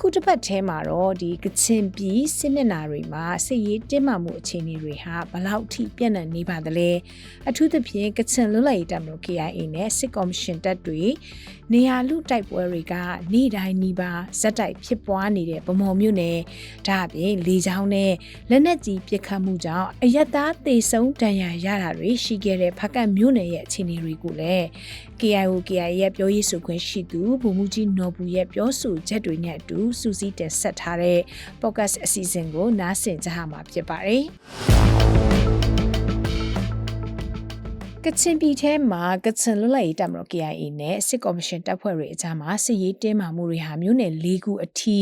အခုတစ်ပတ်ထဲမှာတော့ဒီကချင်ပြည်စစ်မျက်နှာတွေမှာစစ်ရေးတင်းမာမှုအခြေအနေတွေဟာဘလောက်ထိပြန့်နှံ့နေပါသလဲအထူးသဖြင့်ကချင်လွတ်လပ်ရေးတပ်မတော် KIA နဲ့စစ်ကော်မရှင်တပ်တွေနေရာလူတိုက်ပွဲတွေက နေ့တိုင်းနီးပါးဇက်တိုက်ဖြစ်ပွားနေတဲ့ဗမော်မြို့နယ်ဒါအပြင်လေကြောင်းနဲ့လက်နက်ကြီးပစ်ခတ်မှုကြောင့်အရက်သားတေဆုံးဒဏ်ရာရတာတွေရှိခဲ့တဲ့ဖကတ်မြို့နယ်ရဲ့အခြေအနေတွေကိုလည်း KIO KIA ရဲ့ပြောရေးဆိုခွင့်ရှိသူဗိုလ်မှူးကြီးနော်ဘူးရဲ့ပြောဆိုချက်တွေနဲ့အတူစူးစီးတင်ဆက်ထားတဲ့ podcast အစီအစဉ်ကိုနားဆင်ကြရမှာဖြစ်ပါတယ်။ ကချင်ပြည်ထဲမှာကချင်လွတ်လပ်ရေးတပ်မတော် KIA နဲ့စစ်ကော်မရှင်တပ်ဖွဲ့တွေအကြားမှာစစ်ရေးတင်းမာမှုတွေဟာမြို့နယ်၄ခုအထိ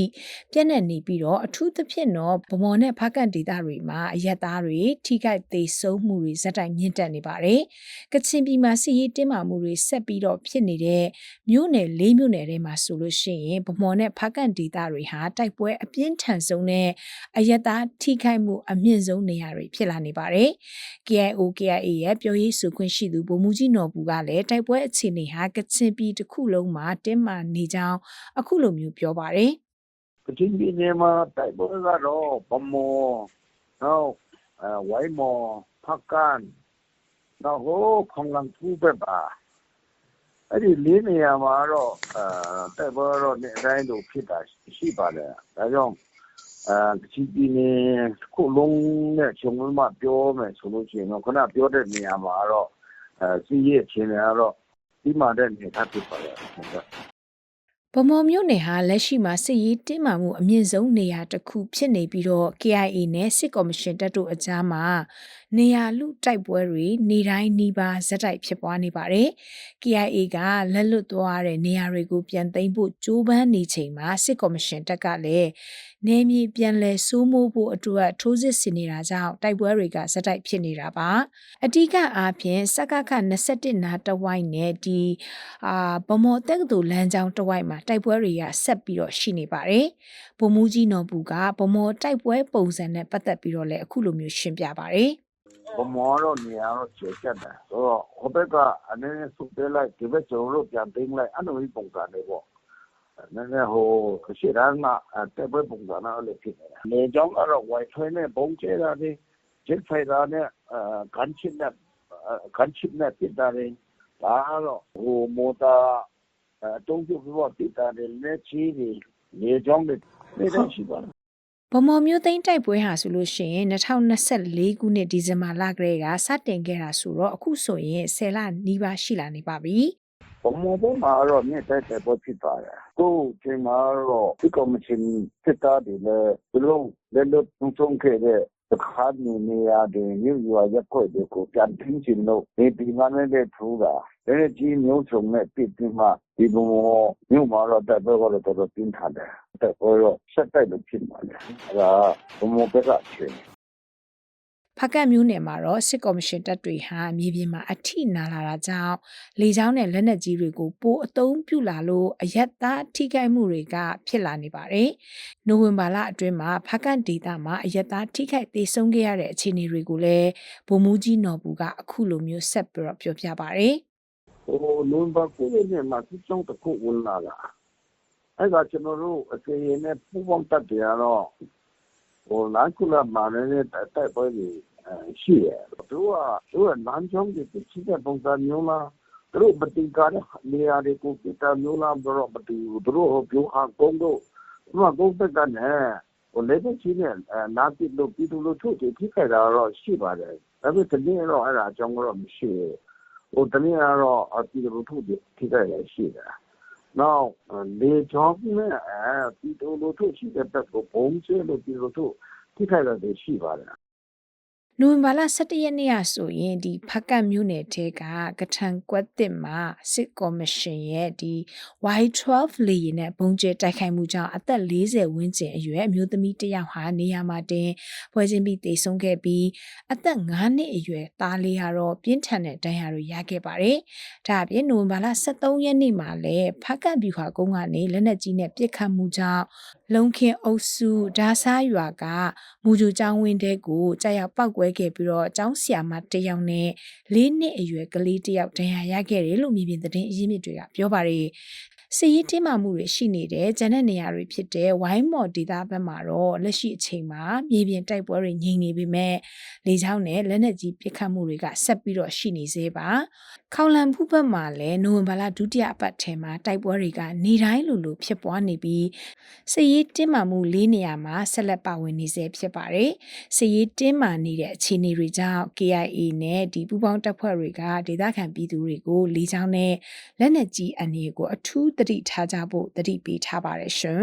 ပြန့်နှံ့နေပြီးတော့အထူးသဖြင့်တော့ဗမော်နဲ့ဖားကန်ဒေသတွေမှာအရက်သားတွေထိခိုက်သေးဆုံးမှုတွေဇက်တိုင်မြင့်တက်နေပါတယ်။ကချင်ပြည်မှာစစ်ရေးတင်းမာမှုတွေဆက်ပြီးတော့ဖြစ်နေတဲ့မြို့နယ်၄မြို့နယ်ထဲမှာဆိုလို့ရှိရင်ဗမော်နဲ့ဖားကန်ဒေသတွေဟာတိုက်ပွဲအပြင်းထန်ဆုံးနဲ့အရက်သားထိခိုက်မှုအမြင့်ဆုံးနေရာတွေဖြစ်လာနေပါတယ်။ KIO KIA ရဲ့ပြောရေးဆိုခွင့်ရှိသူဗိုလ်မှူးကြီးနော်ဘူကလည်းတိုက်ပွဲအခြေအနေဟာကချင်ပြည်တစ်ခုလုံးမှာတင်းမာနေကြောင်းအခုလိုမျိုးပြောပါတယ်ကချင်ပြည်နယ်မှာတိုက်ပွဲကတော့ဗမော်နောက်အဲဝိုင်းမော်ဖက်ကန်နောက်ဟိုခေါင်လန်ဖူးဘက်ပါအဲ့ဒီလေးနေရာမှာတော့အဲတိုက်ပွဲတော့နေ့တိုင်းလိုဖြစ်တာရှိပါတယ်ဒါကြောင့်အဲကချင်ပြည်နယ်တစ်ခုလုံးနဲ့ခြုံလုံးမှပြောမယ်ဆိုလို့ရှိရင်တော့ခုနပြောတဲ့နေရာမှာတော့ အဲစီးရဲ့အခြေအနေကတော့ဒီမှာတဲ့နေထားဖြစ်ပါတယ်ဟုတ်ကဲ့ဗမော်မြို့နယ်ဟာလက်ရှိမှာစစ်ရေးတင်းမာမှုအမြင့်ဆုံးနေရာတစ်ခုဖြစ်နေပြီးတော့ KIA နဲ့စစ်ကော်မရှင်တပ်တို့အကြားမှာနေရာလူတိုက်ပွဲတွေနေတိုင်းနီးပါးဇက်တိုက်ဖြစ်ပွားနေပါတယ်။ KIA ကလက်လွတ်သွားတဲ့နေရာတွေကိုပြန်သိမ်းဖို့ကြိုးပမ်းနေချိန်မှာစစ်ကော်မရှင်တပ်ကလည်းနေမြေပြန်လဲစိုးမိုးဖို့အတွက်ထိုးစစ်ဆင်နေတာကြောင့်တိုက်ပွဲတွေကဇက်တိုက်ဖြစ်နေတာပါ။အဓိကအားဖြင့်စကခ21နာတဝိုက်နဲ့ဒီအာဗမော်တက္ကသိုလ်လမ်းကြောင်းတဝိုက်မှာတိုက်ပွဲတွေကဆက်ပြီးတော့ရှိနေပါတယ်။ဗိုလ်မှူးကြီးနော်ဘူကဗမော်တိုက်ပွဲပုံစံနဲ့ပတ်သက်ပြီးတော့လည်းအခုလိုမျိုးရှင်းပြပါတယ်။ဗမောတော့နေရာတော့ကျေကျက်တယ်ဆိုတော့ဟိုဘက်ကအနေနဲ့စုပေးလိုက်ဒီဘက်ကျွန်တော်တို့ပြန်သိမ်းလိုက်အဲ့လိုမျိုးပုံစံလေးပေါ့ နည်းနည်းဟိုရှေ့တန်းကတက်ပွဲပုံစံနဲ့အဲ့လိုဖြစ်နေတာ လေကြောင်းကတော့ wifi နဲ့ပုံကျဲတာတွေ jet fighter နဲ့အဲကန်ချစ်နဲ့ကန်ချစ်နဲ့ပြတာတွေ ဒါကတော့ဟိုမော်တာအတုံးပြုတ်ပြီးတော့ပြတာတွေ လက်ချီတွေ လေကြောင်းတွေ နေတော့ရှိပါတယ်ဗမော်မျိုးသိန်းတိုက်ပွဲဟာဆိုလို့ရှိရင်2024ခုနှစ် ဒီဇင်ဘာလကတည်းက စတင်ခဲ့တာဆိုတော့ အခုဆိုရင်10လနီးပါး ရှိလာနေပါပြီ ဘုံဘုံမှာတော့မြင့်တဲ့တဲ့ပေါ်ဖြစ်ပါတယ်။ကိုချိန်မှာတော့ဒီကော်မရှင်စစ်သားတွေလည်းသူတို့လည်းလို့သုံးဆုံးခဲ့တဲ့တခါနေနေရတဲ့မြို့ရွာရက်ွက်တွေကိုပြန်ထင်းချင်လို့ဒီဒီမနဲ့တဲ့ထူတာတဲ့ကြီးမျိုးစုံနဲ့ပြစ်ပြီးမှဒီဘုံမြို့မှာတော့တဲ့ဘက်ကတော့တော်တော်ပြင်းထန်တယ်။တဲ့ဘောတော့ဆက်တိုက်လို့ဖြစ်ပါလေ။အဲဒါဘုံဘက်ကချင်း ဖကတ်မျိုးနယ်မှာတော့စစ်ကော်မရှင်တပ်တွေဟာမြေပြင်မှာအထိနာလာတာကြောင့်လေကြောင်းနဲ့လက်နက်ကြီးတွေကိုပိုအသုံးပြုလာလို့အရက်သားထိခိုက်မှုတွေကဖြစ်လာနေပါတယ်။နိုဝင်ဘာလအတွင်းမှာဖကတ်ဒေသမှာအရက်သားထိခိုက်ဒေဆုံးခဲ့ရတဲ့အခြေအနေတွေကိုလည်းဗိုလ်မှူးကြီးနော်ဘူကအခုလိုမျိုးဆက်ပြီးတော့ပြောပြပါတယ်။ဟိုနိုဝင်ဘာ9ရက်နေ့မှာစစ်ကြောင်းတစ်ခုဝင်လာတာအဲ့ဒါကျွန်တော်တို့အစီအရင်နဲ့ပူပေါင်းတက်တယ်ကတော့ ဟိုလမ်းကုလာမာနဲ့တိုက်ပွဲတွေ ရှိတယ် သူကသူကလမ်းကြောင်းတွေဖြစ်တဲ့ ပုံစံမျိုးလား သူတို့မတင်ကားတဲ့ နေရာတွေကိုပြတာမျိုးလားတော့မတူဘူး သူတို့ဟိုပြောဟာကုန်းတို့သူကကုန်းဘက်ကနဲ့ဟိုလက်ချင်းနဲ့နားပြလို့ ပြည်သူလူထုတွေ ထိခိုက်တာတော့ ရှိပါတယ် ဒါပေမဲ့တကယ်တော့ အဲ့ဒါအကြောင်းတော့ မရှိဘူးဟိုတနည်းကတော့ ပြည်သူလူထုတွေ ထိခိုက်ရရှိတယ်။ နောက်လေကြောင်းနဲ့အဲပြည်သူလူထုရှိတဲ့ဘက်ကိုဘုံကျဲလို့ ပြည်သူလူထု ထိခိုက်ရတဲ့ရှိပါတယ် နိုဝင်ဘာလ17ရက်နေ့ကဆိုရင်ဒီဖကတ်မြို့နယ်ထဲကကထန်ကွက်တစ်မှာစစ်ကော်မရှင်ရဲ့ဒီ Y12 လေယာဉ်နဲ့ဘုံကျဲတိုက်ခိုက်မှုကြောင့်အသက်40ဝန်းကျင်အရွယ်အမျိုးသမီးတစ်ယောက်ဟာနေရာမှာတင်ပွဲချင်းပြီးတေဆုံးခဲ့ပြီးအသက်9နှစ်အရွယ်သားလေးကတော့ပြင်းထန်တဲ့ဒဏ်ရာတွေရခဲ့ပါတယ်။ဒါအပြင်နိုဝင်ဘာလ23ရက်နေ့မှာလည်းဖကတ်ဗျူဟာကုန်းကနေလက်နက်ကြီးနဲ့ပစ်ခတ်မှုကြောင့်လုံခင်အုပ်စုဒါဆာရွာကမူဂျူကျောင်းဝင်းတဲကိုကြာရောက်ပောက်ကွဲခဲ့ပြီးတော့ကျောင်းဆရာမတစ်ယောက်နဲ့၄နှစ်အရွယ်ကလေးတစ်ယောက်ဒဏ်ရာရခဲ့တယ်လို့မြေပြင်သတင်းအရင်းမြစ်တွေကပြောပါတယ် စစ်ရေးတင်းမာမှုတွေရှိနေတဲ့ဂျန်တဲ့နေရာတွေဖြစ်တဲ့ဝိုင်းမော်ဒေသဘက်မှာတော့လက်ရှိအချိန်မှာမြေပြင်တိုက်ပွဲတွေငြိမ်နေပေမဲ့လေကြောင်းနဲ့လက်နက်ကြီးပစ်ခတ်မှုတွေကဆက်ပြီးတော့ရှိနေသေးပါခေါလန်ဖူးဘက်မှာလည်းနိုဝင်ဘာလဒုတိယအပတ်ထဲမှာတိုက်ပွဲတွေကနေတိုင်းလိုလိုဖြစ်ပွားနေပြီးစစ်ရေးတင်းမာမှု၄နေရာမှာဆက်လက်ပါဝင်နေဆဲဖြစ်ပါတယ်စစ်ရေးတင်းမာနေတဲ့အခြေအနေတွေကြောင့် KIA နဲ့ဒီပူးပေါင်းတပ်ဖွဲ့တွေကဒေသခံပြည်သူတွေကိုလေကြောင်းနဲ့လက်နက်ကြီးအန္တရာယ်ကိုအထူးသတိထားကြဖို့သတိပေးထားပါတယ်ရှင်